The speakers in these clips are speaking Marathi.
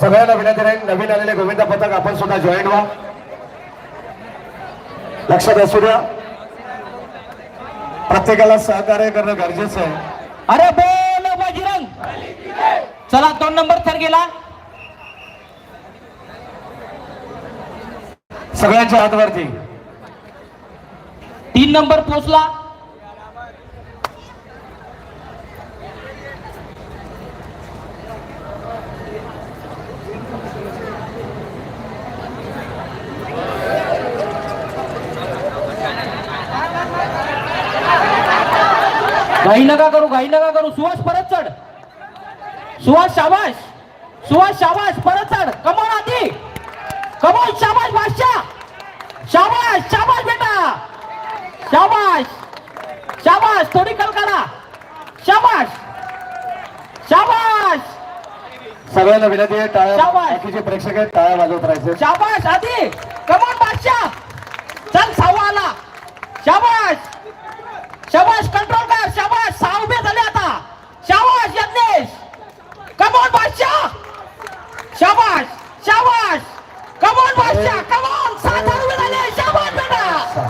सगळ्यांना विनंती राहील नवीन आलेले गोविंद पथक आपण सुद्धा जॉईन व्हा. लक्षात असू द्या. प्रत्येकाला सहकार्य करणं गरजेचं आहे. अरे बोल बजरंग. चला दोन नंबर थर गेला. सगळ्यांच्या हातवरती. तीन नंबर पोचला घाई नका करू घाई नका करू. सुहास परत चढ. सुहास शाबाश सुहास शाबाश परत चढ. कमोन आधी. कमोन शाबाश बादशाह. शाबाश शाबाश बेटा. शाबाश शाबाश थोडी कलकारा शाबाश शाबाश सगळ्यांना विनंती आहे टाळ्या. बाकीचे प्रेक्षक आहेत टाळ्या वाजवत राहायचे. शाबाश आधी. कमोन बादशाह. चल सहावा आला. शाबाश शाबाश कंट्रोल कर शाबाश. सहा उभे झाले आता. शाबाश यज्ञेश. कमोन बादशाह. शाबाश शाबाश. कमोन बादशाह. कमोन उभे झाले. शाबाश बेटा.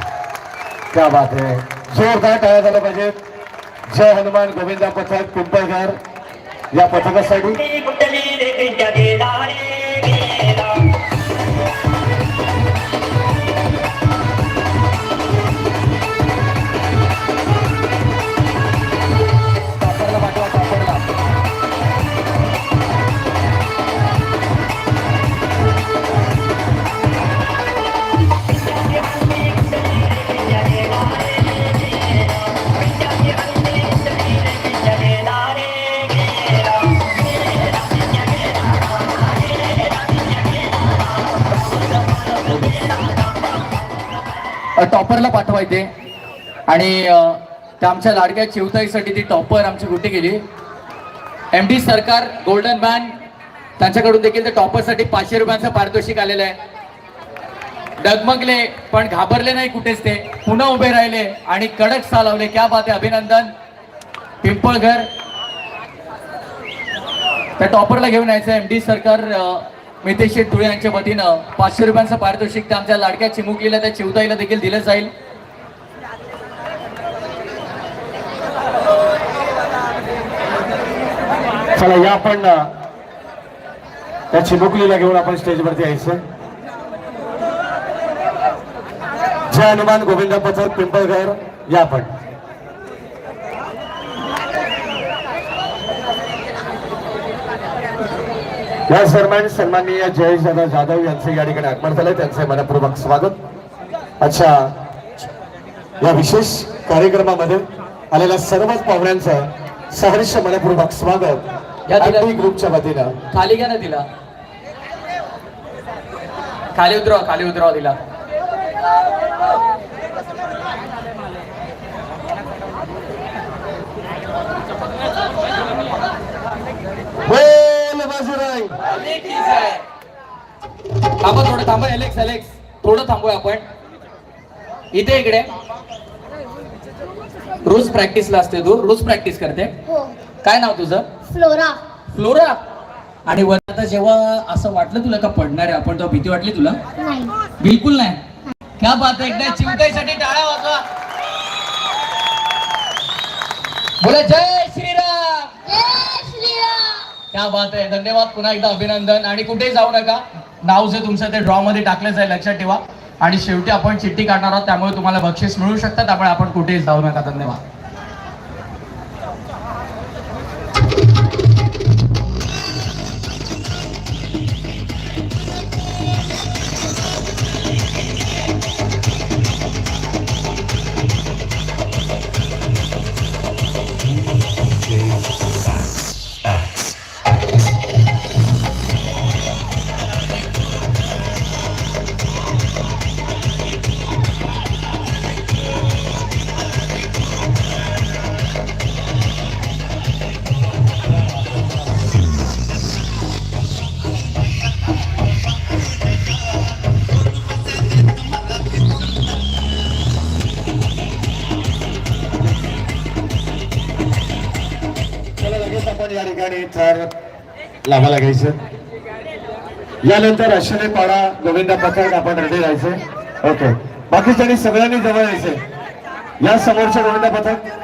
क्या बात आहे जोरदार टाळ्या झाल्या पाहिजेत. जय हनुमान गोविंदा पथक पिंपळघर. या पथकासाठी. टॉपरला पाठवायचे. आणि त्या आमच्या लाडक्या चिवताईसाठी ती टॉपर आमची कुठे गेली. M D Sarkar golden man त्यांच्याकडून देखील त्या टॉपरसाठी पाचशे रुपयांचं पारितोषिक आलेलं आहे. डगमगले पण घाबरले नाही कुठेच ते. पुन्हा उभे राहिले आणि कडक चालवले क्या बात आहे अभिनंदन. पिंपळघर. त्या टॉपरला घेऊन यायचं एम डी सरकार मितेश शेठ धुळे यांच्या वतीनं पाचशे रुपयांचं पारितोषिक त्या आमच्या लाडक्या चिमुकलीला त्या चिवताईला देखील दिलं जाईल. चला या आपण त्या चिमुकलीला घेऊन आपण स्टेजवरती यायचं. जय हनुमान गोविंदा पथक पिंपळघर. या आपण या दरम्यान सन्माननीय जयेश दादा जाधव यांचे या ठिकाणी आगमन झालंय. त्यांचे मनपूर्वक स्वागत. अच्छा या विशेष कार्यक्रमामध्ये आलेल्या सर्वच पाहुण्यांचं सहर्ष मनपूर्वक स्वागत या दिला- अगदी ग्रुपच्या वतीनं. खाली घ्या ना तिला. खाली उतरवा खाली उतरवा तिला. थांबा थोडं थांबा एलेक्स एलेक्स थोडं थांबूया आपण. इथे इकडे. रोज प्रॅक्टिसला असते तू. रोज प्रॅक्टिस करते. हो. काय नाव तुझं? फ्लोरा. फ्लोरा? आणि वर आता जेव्हा असं वाटलं तुला का पडणार आहे आपण तेव्हा भीती वाटली तुला? नाही. बिलकुल नाही. क्या बात आहे एकदा चिवताईसाठी टाळ्या वाजवा. बोला जय श्रीराम. क्या बात आहे धन्यवाद पुन्हा एकदा अभिनंदन. आणि कुठेही जाऊ नका. नाव जे तुमचं ते ड्रॉ मध्ये टाकलं लक्षात ठेवा. आणि शेवटी आपण चिठ्ठी काढणार आहोत त्यामुळे तुम्हाला बक्षीस मिळू शकतात. त्यामुळे आपण कुठेही जाऊ नका. धन्यवाद. चला लाभाला घ्यायचं. यानंतर अश्विनी पाडा गोविंदा पथक आपण रेडी राहायचं. ओके बाकीच्या सगळ्यांनी जवळ यायचे. या समोरच्या गोविंदा पथक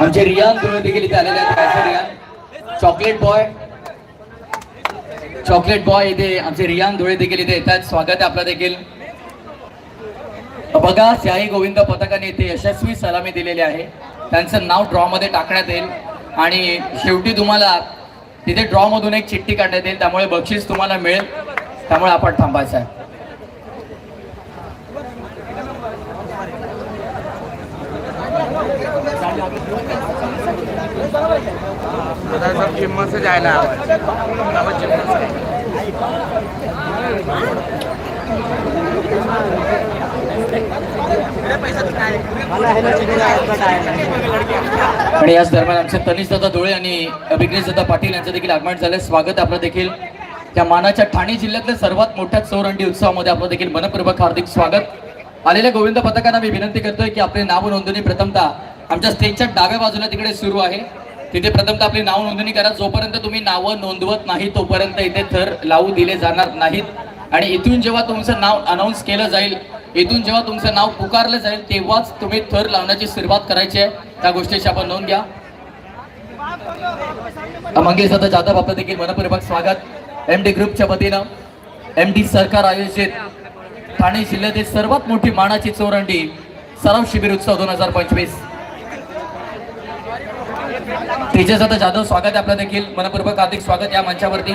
आमचे रियान धुळे देखील इथे आलेले आहेत. Riyan? Chocolate boy chocolate boy इथे आमचे रियान धुळे देखील इथे येतात. स्वागत आहे आपलं देखील. बघा स्याही गोविंद पथकाने इथे यशस्वी सलामी दिलेली आहे. त्यांचं नाव ड्रॉमध्ये टाकण्यात येईल. आणि शेवटी तुम्हाला तिथे ड्रॉमधून एक चिठ्ठी काढण्यात येईल. त्यामुळे बक्षीस तुम्हाला मिळेल. त्यामुळे आपण थांबायचं आहे. सब से जायला आणि याच दरम्यान आमचे तनिष दादा धुळे आणि अभिग्नेश दादा पाटील यांचं देखील आगमन झालं स्वागत आपलं देखील. त्या मानाच्या ठाणे जिल्ह्यातल्या सर्वात मोठ्या चौरंडी उत्सवामध्ये आपलं देखील मनपूर्वक हार्दिक स्वागत. आलेल्या गोविंद पथकांना मी विनंती करतोय की आपले नाव नोंदणी प्रथमतः आमच्या स्टेजच्या डाव्या बाजूला तिकडे सुरू आहे. तिथे प्रथमतः आपली नाव नोंदणी करा. जोपर्यंत तुम्ही नावं नोंदवत नाही तोपर्यंत इथे थर लावू दिले जाणार नाहीत. आणि इथून जेव्हा तुमचं नाव अनाऊन्स केलं जाईल इथून जेव्हा तुमचं नाव पुकारलं जाईल तेव्हाच तुम्ही थर लावण्याची सुरुवात करायची आहे. त्या गोष्टीची आपण नोंद घ्या. मंगेश दादा जाधव आपलं देखील मनपूर्वक स्वागत. एम डी ग्रुपच्या वतीनं एम डी सरकार आयोजित ठाणे जिल्ह्यातील सर्वात मोठी मानाची चोरंडी सराव शिबिर उत्सव दोन हजार पंचवीस. तेजस दादा जाधव स्वागत आहे आपलं देखील. मनपूर्वक हार्दिक स्वागत या मंचावरती.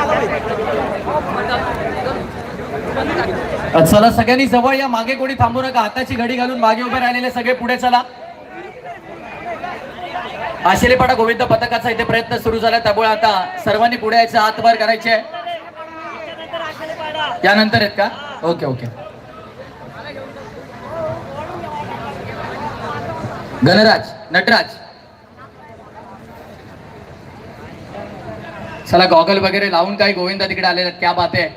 चला सगळ्यांनी जवळ या. मागे कोणी थांबू नका. हाताची घडी घालून मागे उभे राहिलेले सगळे पुढे चला. आशिलेपाडा गोविंद पथकाचा इथे प्रयत्न सुरू झाला. त्यामुळे आता सर्वांनी पुढे यायचं हातभार वर करायचे. त्यानंतर यानंतर आहेत का? Okay okay. गणराज नटराज. चला गॉगल वगैरे लावून काही गोविंदा तिकडे आलेले आहेत. क्या बात आहे.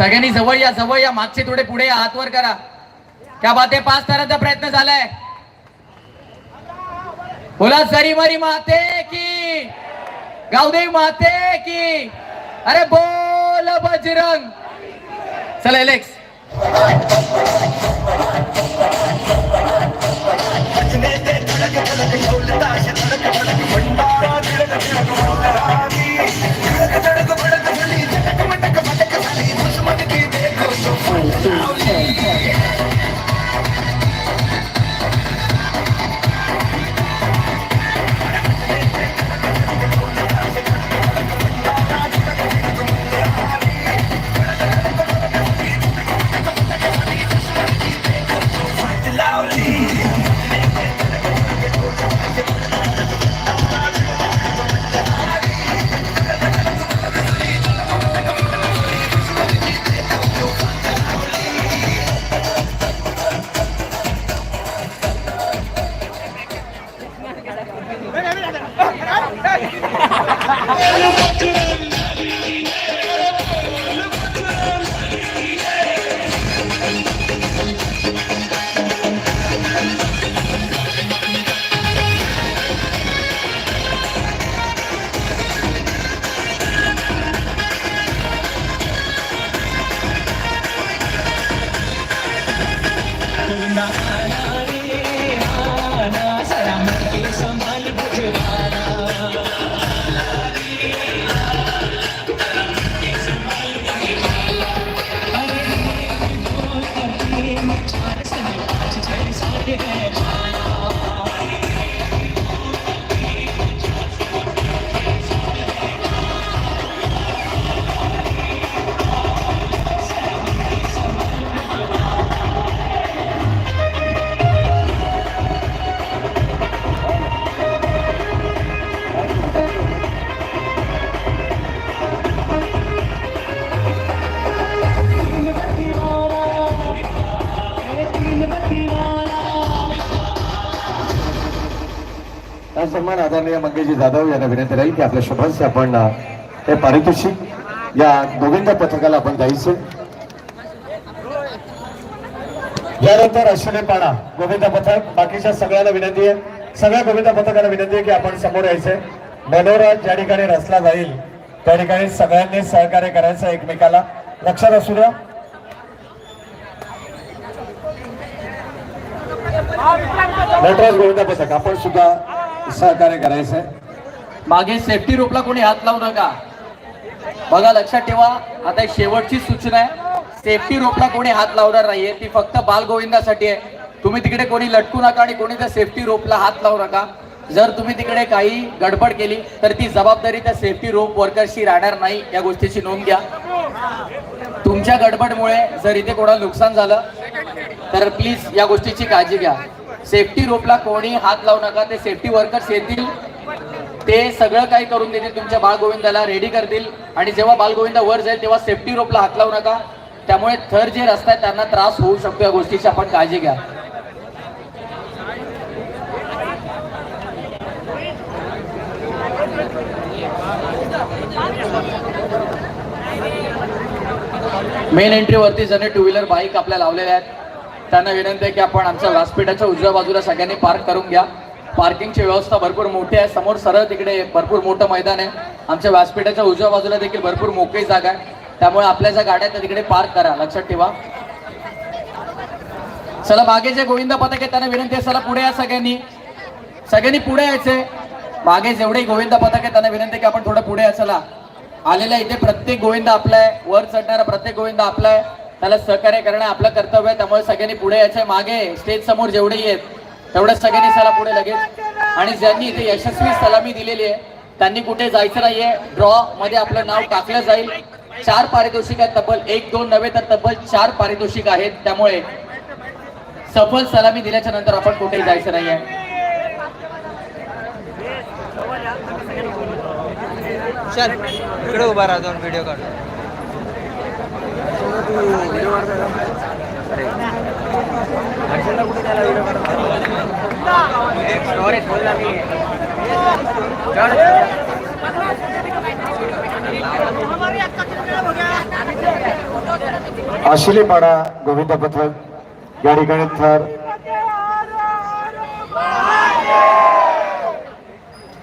सगळ्यांनी जवळ या जवळ या मागचे थोडे पुढे हातवर हात वर करा. क्या बात? आहे पाच ताराचा प्रयत्न झालाय. बोला सरी मरी माते की गावदेवी माते की अरे बोल बजरंग. चला एलेक्स सन्मान आदरणीय मंगेशजी जाधव यांना विनंती राहील की आपल्या शुभांशी आपण हे पारितोषिक या गोविंद पथकाला आपण द्यायचे. यानंतर अश्विनी पाडा गोविंद पथक बाकीच्या सगळ्यांना विनंती आहे. सगळ्या गोविंद पथकाला विनंती आहे की आपण समोर यायचंय मनोरा ज्या ठिकाणी रचला जाईल त्या ठिकाणी सगळ्यांनी सहकार्य करायचं एकमेकाला. लक्षात असू द्या. नटराज गोविंद पथक आपण सुद्धा सहकार्य करायचं आहे. मागे सेफ्टी रोपला कोणी हात लावू नका. बघा लक्षात ठेवा आता एक शेवटची सूचना आहे. सेफ्टी रोपला कोणी हात लावणार नाहीये. ती फक्त बालगोविंदासाठी आहे. तुम्ही तिकडे कोणी लटकू नका आणि कोणी त्या सेफ्टी रोपला हात लावू नका. जर तुम्ही तिकडे काही गडबड केली तर ती जबाबदारी त्या सेफ्टी रोप वर्करशी राहणार नाही. या गोष्टीची नोंद घ्या. तुमच्या गडबडमुळे जर इथे कोणाला नुकसान झालं तर प्लीज या गोष्टीची काळजी घ्या. सेफ्टी रोपला कोणी हात लावू नका ते सेफ्टी वर्कर्स येतील. ते सगळं काही करून देतील तुमच्या बाळगोविंदाला रेडी करतील. आणि जेव्हा बालगोविंदा वर जाईल तेव्हा सेफ्टी रोपला हात लावू नका. त्यामुळे थर जे रस्ता आहे त्यांना त्रास होऊ शकतो या गोष्टीची. आपण काळजी घ्या. मेन एंट्रीवरती जण टू व्हीलर बाईक आपल्या लावलेल्या आहेत. त्यांना विनंती आहे की आपण आमच्या व्यासपीठाच्या उजव्या बाजूला सगळ्यांनी पार्क करून घ्या. पार्किंगची व्यवस्था भरपूर मोठी आहे. समोर सरळ तिकडे भरपूर मोठं मैदान आहे. आमच्या व्यासपीठाच्या उजव्या बाजूला देखील भरपूर मोकळी जागा आहे. त्यामुळे आपल्या ज्या गाड्या आहेत त्या तिकडे पार्क करा. लक्षात ठेवा. चला मागे जे गोविंद पथक आहे त्यांना विनंती आहे चला पुढे या सगळ्यांनी. सगळ्यांनी पुढे यायचे. मागे जेवढे गोविंद पथक आहे त्यांना विनंती आहे की आपण थोडं पुढे या. चला. आलेल्या इथे प्रत्येक गोविंद आपला आहे. वर चढणारा प्रत्येक गोविंद आपला आहे. त्याला सहकार्य करणं आपलं कर्तव्य आहे त्यामुळे सगळ्यांनी पुढे यायचंय मागे स्टेज समोर जेवढेही आहेत तेवढ्या सगळ्यांनी चला पुढे लगेच. आणि ज्यांनी इथे यशस्वी सलामी दिलेली आहे त्यांनी कुठे जायचं नाहीये. ड्रॉ मध्ये आपलं नाव टाकलं जाईल. चार पारितोषिक आहेत तब्बल. एक दोन नव्हे तर तब्बल चार पारितोषिक आहेत. त्यामुळे सफल सलामी दिल्याच्या नंतर आपण कुठेही जायचं नाहीये. चल इकडे उभा राहा दोन व्हिडिओ काढ. आशिले पाडा गोविंद पथक या ठिकाणी थर.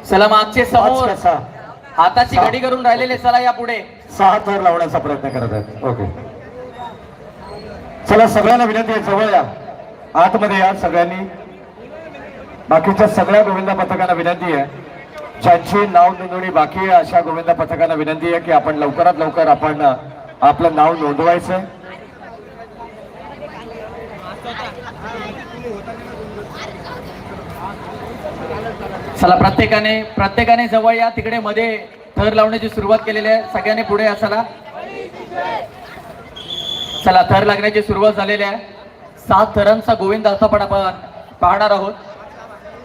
चला मागचे पाच समोर हाताची घडी करून राहिलेले चला या पुढे. सहा थर लावण्याचा प्रयत्न करत आहेत. ओके. चला सगळ्यांना विनंती आहे जवळ या. आतमध्ये या सगळ्यांनी. बाकीच्या सगळ्या गोविंद पथकांना विनंती आहे. ज्यांची नाव नोंदणी बाकी आहे अशा गोविंद पथकांना विनंती आहे की आपण लवकरात लवकर आपण आपलं नाव नोंदवायचं चला प्रत्येकाने प्रत्येकाने जवळ या तिकडे मध्ये थर लावण्याची सुरुवात केलेली आहे. सगळ्यांनी पुढे या चला. चला थर लागण्याची सुरुवात झालेली आहे. सात थरांचा गोविंद असं पण आपण पाहणार आहोत.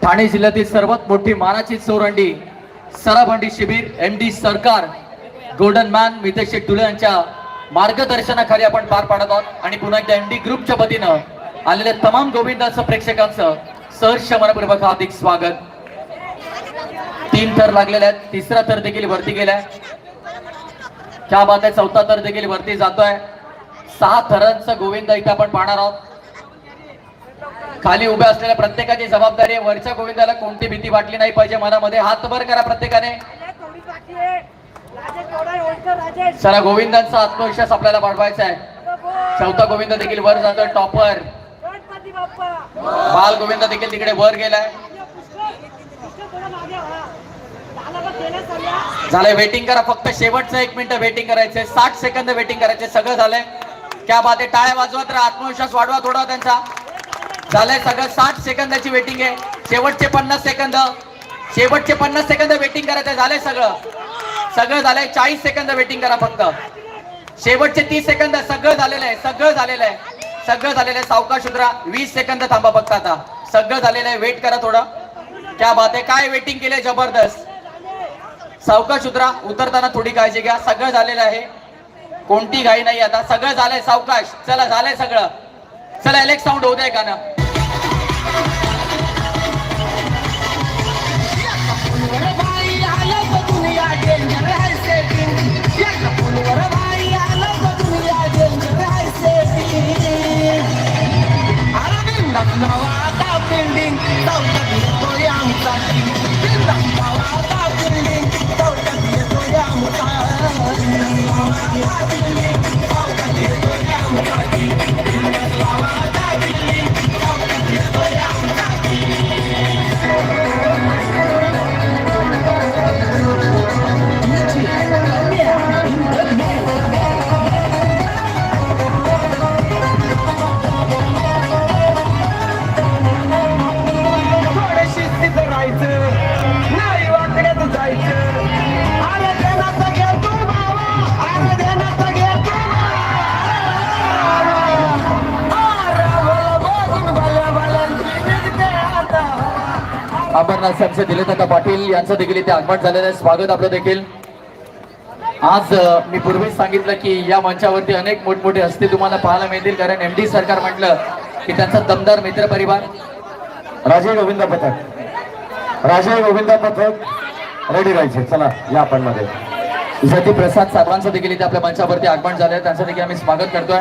ठाणे जिल्ह्यातील सर्वात मोठी मानाची चौरंडी सराभंडी शिबिर M D Sarkar golden man Mitesh Shaikh Dule यांच्या मार्गदर्शनाखाली आपण पार पाडत आहोत. आणि पुन्हा एकदा एम डी ग्रुपच्या वतीनं आलेल्या तमाम गोविंदाचं प्रेक्षकांचं सहर्ष मनपूर्वक हार्दिक स्वागत. तीन थर लागलेले आहेत. तिसरा थर देखील भरती गेलाय. त्या बात आहे चौथा थर देखील भरती जातोय. सहा थरांचा गोविंद इथे आपण पाहणार आहोत. खाली उभ्या असलेल्या प्रत्येकाची जबाबदारी आहे. वरच्या गोविंदाला कोणती भीती वाटली नाही पाहिजे मनामध्ये. हातभर करा प्रत्येकाने. चला गोविंदांचा आत्मविश्वास आपल्याला वाढवायचा आहे. चौथा गोविंद देखील वर जातोय टॉपर. बाल गोविंद देखील तिकडे वर गेलाय. झालंय वेटिंग करा फक्त शेवटचं एक मिनिट वेटिंग करायचंय साठ सेकंद वेटिंग करायचे सगळं झालंय. क्या बात आहे टाळ्या वाजवा तर आत्मविश्वास वाढवा थोडा त्यांचा. झालंय सगळं साठ सेकंदाची वेटिंग आहे. शेवटचे पन्नास सेकंद शेवटचे पन्नास सेकंद वेटिंग करायचं झालंय सगळं. सगळं झालंय चाळीस सेकंद वेटिंग करा फक्त. शेवटचे तीस सेकंद सगळं झालेलं आहे सगळं झालेलं आहे. सगळं झालेलं आहे सावकाश उतरा वीस सेकंद थांबा फक्त आता. सगळं झालेलं आहे वेट करा थोडं. क्या बात आहे काय वेटिंग केलंय? जबरदस्त. सावकाश उतरा. उतरताना थोडी काळजी घ्या. सगळं झालेलं आहे. कोणती घाई नाही आता. सगळं झालंय सावकाश. चला झालंय सगळं. चला एलेक्स साऊंड होऊ द्या गाणं Now अंबरनाथ साहेबचे दिलेदादा पाटील यांचं देखील इथे आगमन झालेलं आहे. स्वागत आपलं देखील. आज मी पूर्वीच सांगितलं की या मंचावरती अनेक मोठमोठे हस्ते तुम्हाला पाहायला मिळतील. कारण एम डी सरकार म्हटलं की त्यांचा दमदार मित्र परिवार. राजे गोविंद पथक. राजे गोविंद पथक रेडी राहायचे. चला या आपण मध्ये. ज्योती प्रसाद साहेबांचं देखील इथे आपल्या मंचावरती आगमन झालंय. त्यांचं देखील आम्ही स्वागत करतोय.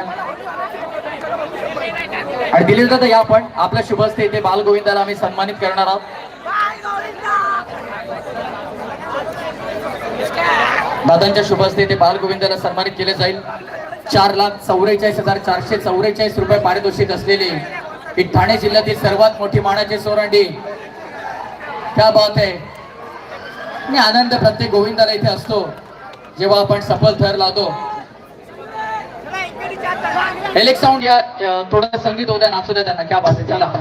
आणि दिलीप दादा या आपण आपल्या शुभ हस्ते इथे बालगोविंदाला आम्ही सन्मानित करणार आहोत. दादांच्या शुभ हस्ते इथे बालगोविंदाला सन्मानित केले जाईल. चार लाख चौवेचाळीस हजार चारशे चौवेचाळीस रुपये पारितोषिक असलेली ही ठाणे जिल्ह्यातील सर्वात मोठी मानाची सोरंडी. क्या बात आहे आणि आनंद प्रत्येक गोविंदाला इथे असतो जेव्हा आपण सफल थर लावतो. एलेक्साऊंड या थोडं संगीत होत्या नाचू द्या त्यांना. क्या बात आहे चला.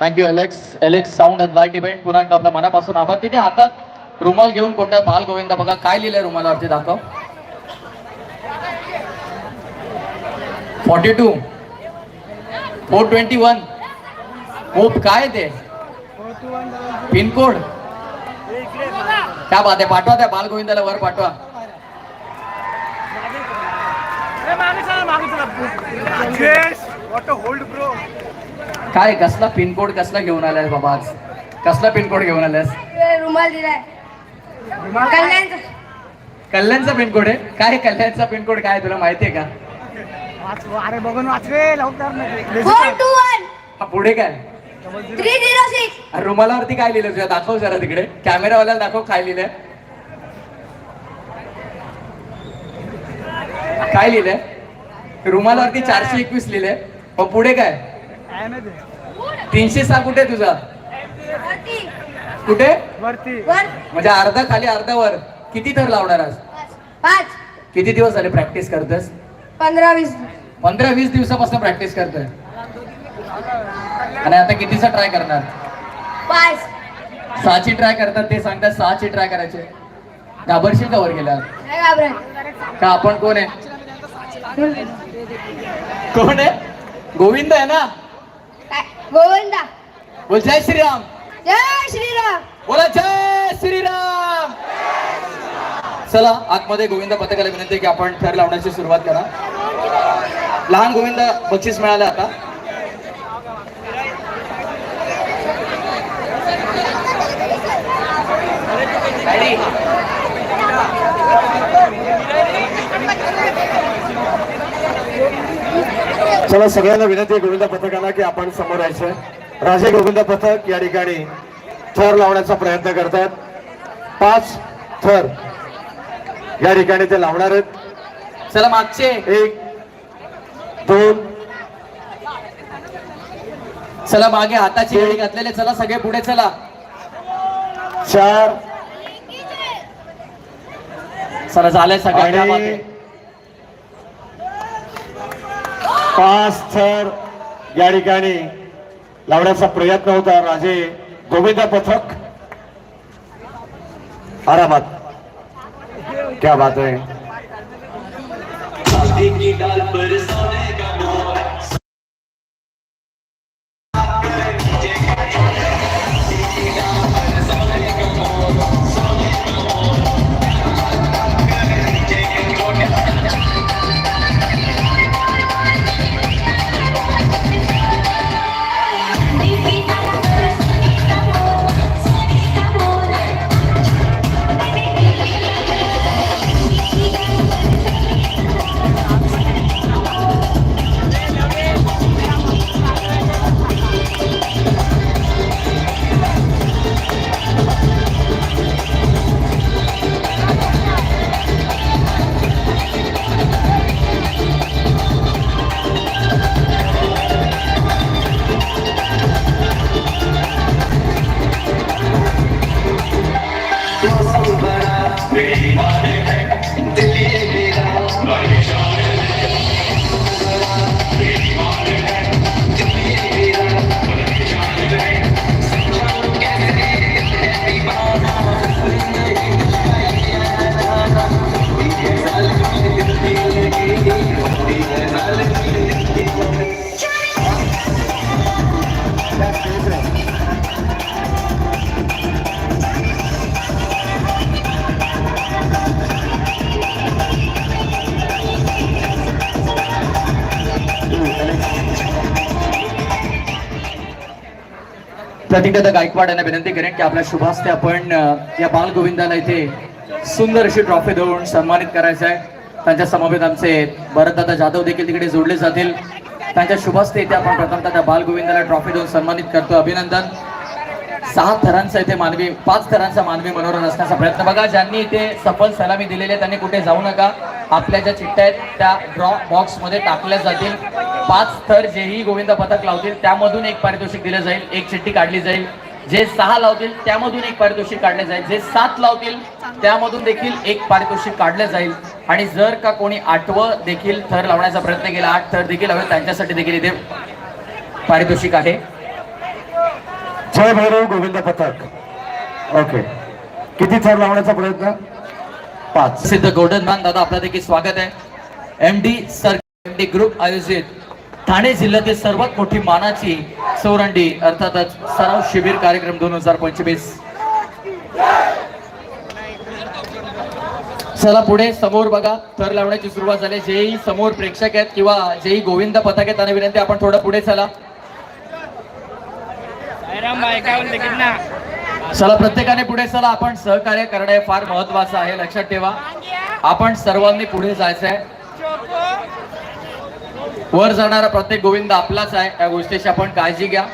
Thank you Alex Alex sound and light event पुन्हा एकदा आपल्या मनापासून आभार. तिथे हातात रुमाल घेऊन कोणत्या बाल गोविंदा बघा काय लिहिलंय रुमालावरती दाखव. Forty two four twenty one hope काय ते पिनकोड क्या बात आहे पाठवा त्या बाल गोविंदाला वर पाठवा. काय कसला पिनकोड कसला घेऊन आलाय बाबा आज? कसला पिनकोड घेऊन आलायस? रुमाल दिलाय कल्याणचा कल्याणचा पिनकोड आहे? काय कल्याणचा पिनकोड काय तुला माहितीये का? अरे बघून वाचवे लवकर हा पुढे काय? थ्री झिरो सिक्स रुमालावरती काय लिहिलं तुझ्या? दाखव जरा तिकडे. कॅमेरावाल्याला दाखव काय लिहिलंय. काय लिहिलंय? रुमालावरती चारशे एकवीस लिहिलंय पण पुढे काय? तीनशे सहा कुठे तुझा? वरती. कुठे? म्हणजे अर्धा खाली अर्धा वर. किती थर लावणार आज? पाच. किती दिवस झाले प्रॅक्टिस करतोस पंधरा वीस. पंधरा वीस दिवसापासून प्रॅक्टिस करतोय. आणि आता कितीचा ट्राय करणार? पाच. सहाची ट्राय करतात ते सांगतात सहाची ट्राय करायचे. घाबरशील का वर गेला का आपण कोण आहे? कोण आहे? गोविंद आहे ना? काय? गोविंदा. बोल जय श्रीराम. जय श्रीराम. बोला जय श्रीराम. चला आतमध्ये गोविंद पथकाला विनंती की आपण थर लावण्याची सुरुवात करा. लहान गोविंद बक्षीस मिळालं आता. चला सगळ्यांना विनंती आहे गोविंद पथकाला की आपण समोर यायचं. राजे गोविंद पथक या ठिकाणी थर लावण्याचा प्रयत्न करतात पाच थर या ठिकाणी ते लावणार आहेत. चला मागचे. एक दोन चला मागे हाताची घडी घातलेले चला सगळे पुढे चला. चार चला झालंय सगळं त्या आणि मागे. पाच थर या ठिकाणी लावण्याचा प्रयत्न होता. राजे गोविंद पथक. आरामात. क्या बात आहे. प्रतिकदा गायकवाड यांना विनंती करेन की आपल्या शुभास्ते आपण या बालगोविंदाला इथे सुंदर अशी ट्रॉफी देऊन सन्मानित करायचं आहे. त्यांच्या समवेत आमचे भरतदादा जाधव देखील तिकडे जोडले जातील. त्यांच्या शुभास्ते इथे आपण प्रथमतः त्या बालगोविंदाला ट्रॉफी देऊन सन्मानित करतो. अभिनंदन. सहा थरांचा इथे मानवी पाच थरांचा मानवी मनोरंजन असण्याचा प्रयत्न. बघा ज्यांनी इथे सफल सलामी दिलेली आहे त्यांनी कुठे जाऊ नका. आपल्या ज्या चिठ्ठ्या आहेत त्या ड्रॉ बॉक्समध्ये टाकल्या जातील. पाच थर जेही गोविंद पथक लावतील त्यामधून एक पारितोषिक दिलं जाईल एक चिठ्ठी काढली जाईल. जे सहा लावतील त्यामधून एक पारितोषिक काढले जाईल. जे सात लावतील त्यामधून देखील एक पारितोषिक काढले जाईल. आणि जर का कोणी आठवं देखील थर लावण्याचा प्रयत्न केला आठ थर देखील हवे त्यांच्यासाठी देखील इथे पारितोषिक आहे. जय भैरव गोविंद पथक. ओके किती थर लावण्याचा प्रयत्न? पाच. सिद्ध गोल्डन मॅन दादा आपलं देखील स्वागत आहे. M D sir M D group आयोजित ठाणे जिल्ह्यातील सर्वात मोठी मानाची सौरंडी अर्थातच सराव शिबिर कार्यक्रम दोन हजार पंचवीस. चला पुढे समोर बघा थर लावण्याची सुरुवात झाली. जेही समोर प्रेक्षक आहेत किंवा जेही गोविंद पथक आहेत त्यांना विनंती आपण थोडं पुढे चला. चला प्रत्येकाने पुढे चला. आपण सहकार्य करणं हे फार महत्वाचं आहे. लक्षात ठेवा. आपण सर्वांनी पुढे जायचं आहे वर जाणारा प्रत्येक गोविंद आपलाच आहे. या गोष्टीची आपण काळजी घ्या.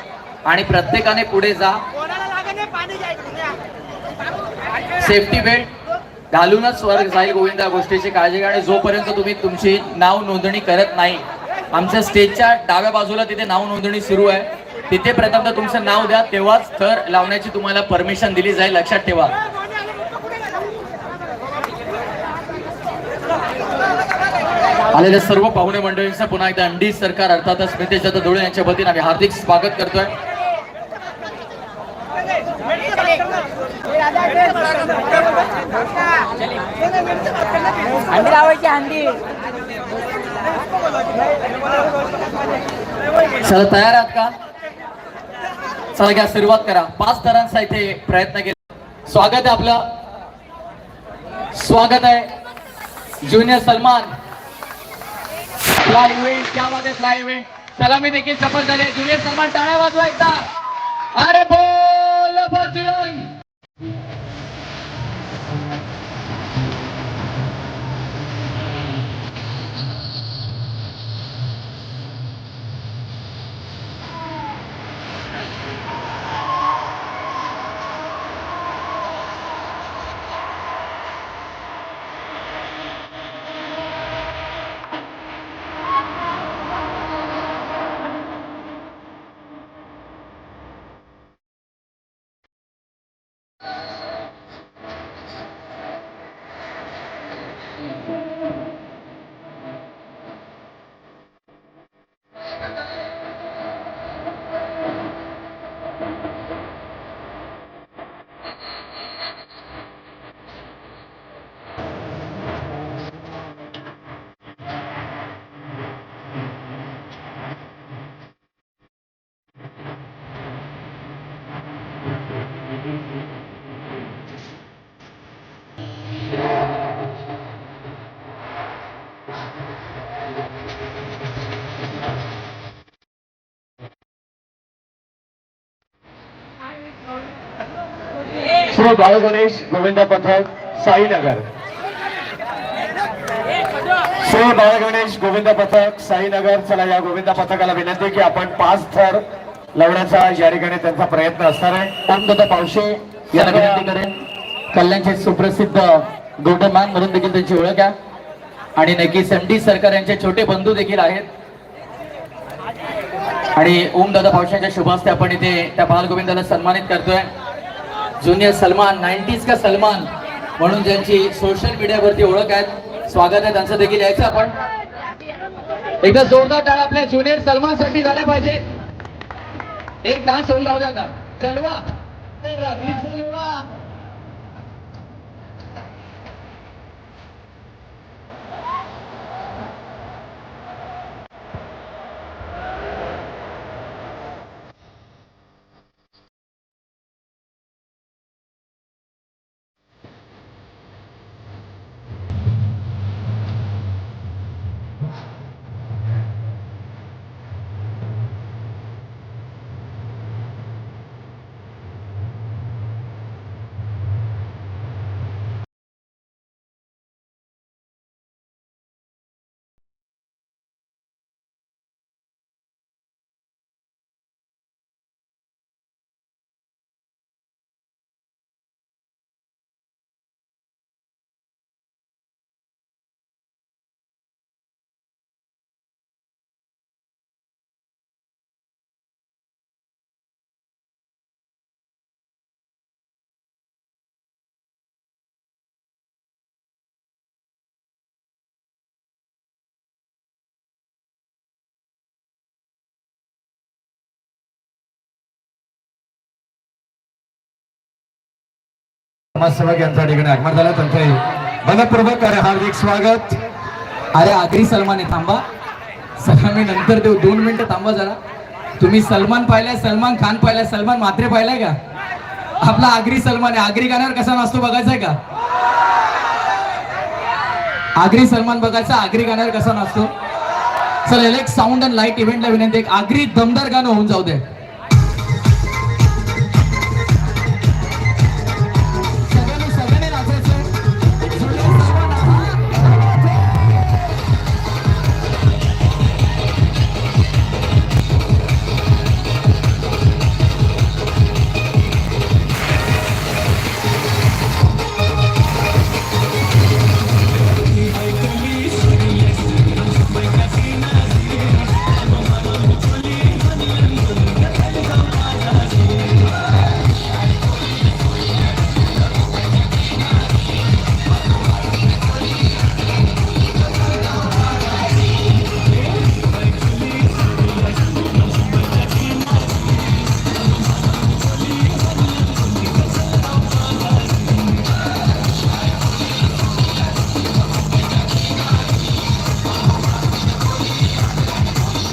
आणि प्रत्येकाने पुढे जा. सेफ्टी बेल्ट घालूनच वर जाईल गोविंद या गोष्टीची काळजी घ्या. आणि जोपर्यंत तुम्ही तुमची नाव नोंदणी करत नाही आमच्या स्टेजच्या डाव्या बाजूला तिथे नाव नोंदणी सुरू आहे. तिथे प्रथमतः तुमचं नाव द्या तेव्हाच थर लावण्याची तुम्हाला परमिशन दिली जाईल लक्षात ठेवा. आलेल्या सर्व पाहुणे मंडळींचं पुन्हा एकदा अंडी सरकार अर्थातच स्मितेश दत्त धुळे यांच्या वतीने आम्ही हार्दिक स्वागत करतोय. चला तयार आहात का? चला घ्या सुरुवात करा. पाच थरांचा इथे प्रयत्न केला. स्वागत आहे आपलं. स्वागत आहे ज्युनियर सलमान. फ्लाय इव्हेंट क्या बात आहे फ्लाय इव्हेंट चला मी देखील सफल झाले. ज्युनियर सलमान टाळ्या वाजवा एकदा. अरे बोल बजरंग श्री बाळ हो, गणेश गोविंद पथक साईनगर. श्री बाळ हो, गणेश गोविंद पथक साईनगर. चला या गोविंद पथकाला विनंती की आपण पाच थर लावण्याचा या ठिकाणी त्यांचा प्रयत्न असणार आहे. ओमदत्त पावशे यांना विनंती करेन. कल्याणचे सुप्रसिद्ध गोल्डन मॅन म्हणून देखील त्यांची ओळख आहे. आणि नक्कीच एम डी सरकार यांचे छोटे बंधू देखील आहेत. आणि ओमदादा पावशांच्या शुभास्ते आपण इथे त्या बालगोविंदाला सन्मानित करतोय. ज्युनियर सलमान नाईन्टीज का सलमान म्हणून ज्यांची सोशल मीडियावरती ओळख आहे. स्वागत आहे त्यांचं देखील. यायचं आपण. एकदा जोरदार टाळा आपल्या ज्युनियर सलमानसाठी झाल्या पाहिजे एक डान्स होऊन लावल्या का ना चलवा चलवा समाजसेवक यांच्या ठिकाणी आगमन झालं त्यांचे मनपूर्वक अरे हार्दिक स्वागत. अरे आगरी सलमान आहे थांबा. मी नंतर देऊ. दोन मिनिटं थांबा जरा. तुम्ही सलमान पाहिलाय सलमान खान पाहिलाय सलमान मात्रे पाहिलाय का? आपला आगरी सलमान आहे. आगरी गाण्यावर कसा नाचतो बघायचा आहे का? आगरी सलमान बघायचा आगरी गाण्यावर कसा नाचतो? चल एक साऊंड अँड लाइट इव्हेंटला विनंती एक आगरी दमदार गाणं होऊन जाऊ दे.